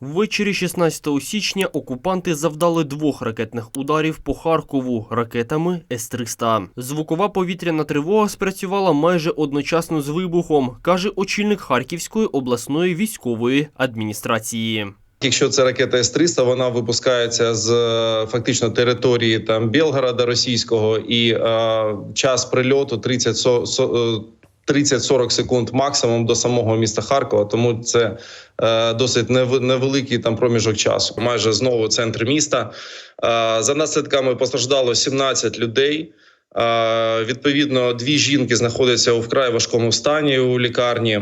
Ввечері 16 січня окупанти завдали двох ракетних ударів по Харкову ракетами С-300. Звукова повітряна тривога спрацювала майже одночасно з вибухом, каже очільник Харківської обласної військової адміністрації. Якщо це ракета С-300, вона випускається з е, фактично території там Білгорода російського, і е, час прильоту 30 со- со- е, 30-40 секунд максимум до самого міста Харкова. Тому це е, досить нев- невеликий там проміжок часу. Майже знову центр міста. Е, за наслідками постраждало 17 людей. Е, відповідно, дві жінки знаходяться у вкрай важкому стані у лікарні.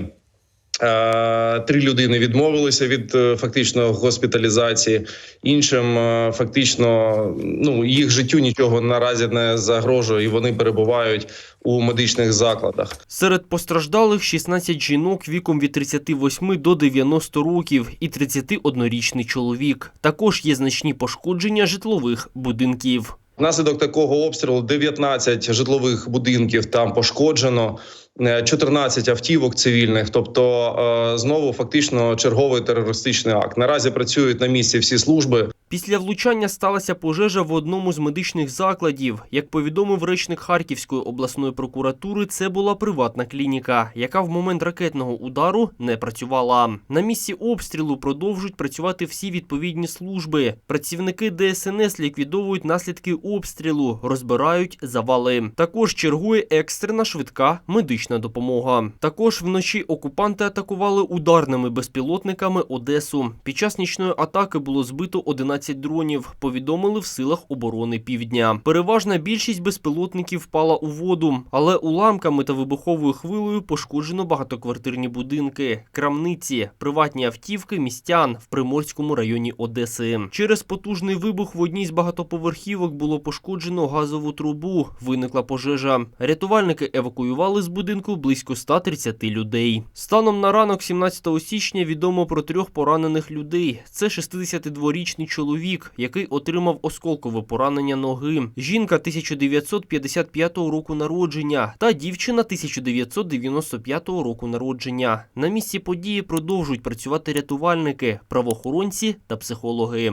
Е, Три людини відмовилися від е, фактично госпіталізації. Іншим е, фактично ну їх життю нічого наразі не загрожує, і вони перебувають у медичних закладах. Серед постраждалих 16 жінок віком від 38 до 90 років і 31-річний чоловік. Також є значні пошкодження житлових будинків. Внаслідок такого обстрілу 19 житлових будинків там пошкоджено. е, 14 автівок цивільних, тобто е, знову фактично черговий терористичний акт. Наразі працюють на місці всі служби. Після влучання сталася пожежа в одному з медичних закладів. Як повідомив речник Харківської обласної прокуратури, це була приватна клініка, яка в момент ракетного удару не працювала. На місці обстрілу продовжують працювати всі відповідні служби. Працівники ДСНС ліквідовують наслідки обстрілу, розбирають завали. Також чергує екстрена швидка медична допомога. Також вночі окупанти атакували ударними безпілотниками Одесу. Під час нічної атаки було збито 11 дронів. Повідомили в силах оборони півдня. Переважна більшість безпілотників впала у воду, але уламками та вибуховою хвилею пошкоджено багатоквартирні будинки, крамниці, приватні автівки містян в Приморському районі Одеси. Через потужний вибух в одній з багатоповерхівок було пошкоджено газову трубу. Виникла пожежа. Рятувальники евакуювали з будинку близько 130 людей. Станом на ранок 17 січня відомо про трьох поранених людей. Це 62-річний чоловік, який отримав осколкове поранення ноги. Жінка 1955 року народження та дівчина 1995 року народження. На місці події продовжують працювати рятувальники, правоохоронці та психологи.